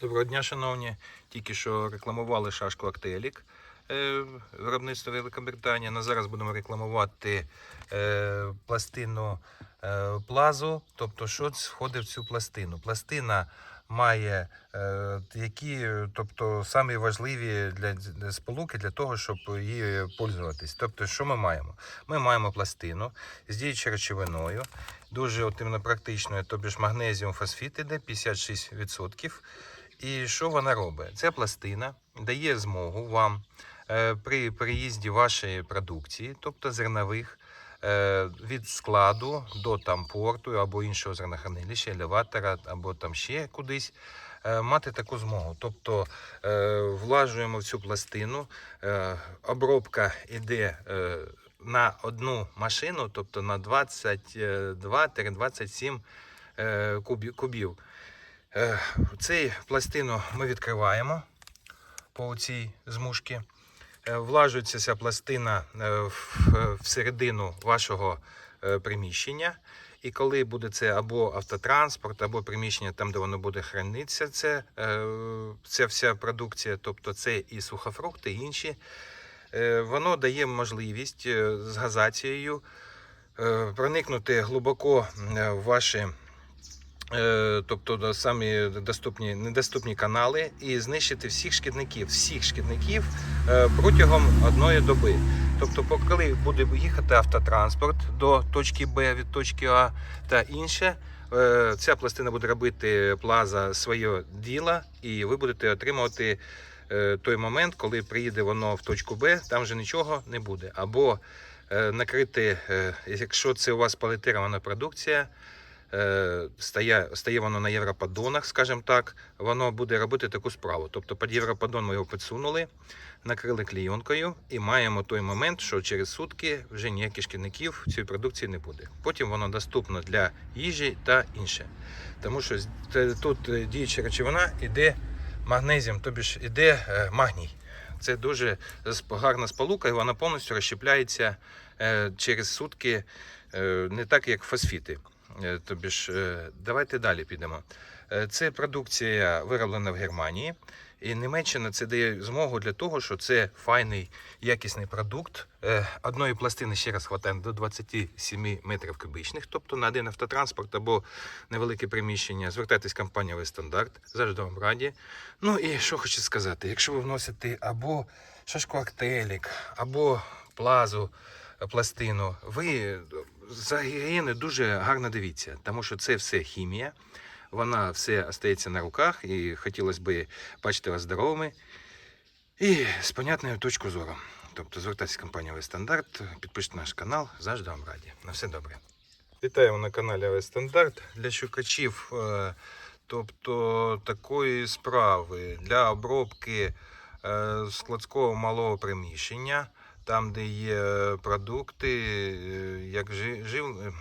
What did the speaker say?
Доброго дня, шановні. Тільки що рекламували шашку Актелік е, виробництво Великобританія. На зараз будемо рекламувати е, пластину е, плазу. Тобто, що входить в цю пластину? Пластина має які, тобто, самі важливі для, сполуки для того, щоб її пользуватись. Тобто, що ми маємо? Ми маємо пластину з діючою речовиною, дуже практичною, тобто магнезіум фосфіт іде 56%. І що вона робить? Ця пластина дає змогу вам е, при переїзді вашої продукції, тобто зернових, е, від складу до там порту або іншого зернохранилища, елеватора, або там ще кудись. е, Мати таку змогу, тобто влажуємо в цю пластину, обробка йде на одну машину, тобто на 22-27 е, кубів. Е, Цей пластину ми відкриваємо по цій змушці. Е, Влажується ця пластина е, всередину вашого приміщення. І коли буде це або автотранспорт, або приміщення там, де воно буде хранитися, це, ця вся продукція, тобто це і сухофрукти, і інші, воно дає можливість з газацією проникнути глибоко в ваші тобто самі доступні, недоступні канали, і знищити всіх шкідників, всіх шкідників е, протягом одної доби. Тобто, коли буде їхати автотранспорт до точки Б від точки А та інше, е, ця пластина буде робити плаза своє діло, і ви будете отримувати е, той момент, коли приїде воно в точку Б, там вже нічого не буде. Або е, накрити, е, якщо це у вас палетирована продукція. Е, стає, стає воно на європодонах, скажімо так, воно буде робити таку справу. Тобто під європодон ми його підсунули, накрили клійонкою і маємо той момент, що через сутки вже ніяких шкідників цієї продукції не буде. Потім воно доступно для їжі та інше. Тому що тут е, діюча речовина іде магнезіум, тобі ж іде е, магній. Це дуже гарна сполука, і вона повністю розщепляється через сутки, не так як фосфіти. Е, Тобі ж, е, давайте далі підемо. Е, Це продукція вироблена в Германії, і Німеччина це дає змогу для того, що це файний якісний продукт. Одної пластини ще раз хватає до 27 метрів кубічних, тобто на один автотранспорт або невелике приміщення. Звертайтесь компанія «Вестандарт», завжди вам раді. Ну і що хочу сказати, якщо ви вносите або шашку актелік, або плазу, пластину, ви за гігієною дуже гарно дивіться, тому що це все хімія. Вона все остається на руках, і хотілося б бачити вас здоровими і з понятною точкою зору. Тобто звертайтеся в компанію «Вестандарт», підпишіть наш канал, завжди вам раді. На все добре. Вітаємо на каналі «Вестандарт» для шукачів, е, тобто такої справи для обробки е, складського малого приміщення, там, де є продукти, е, як жи- жив,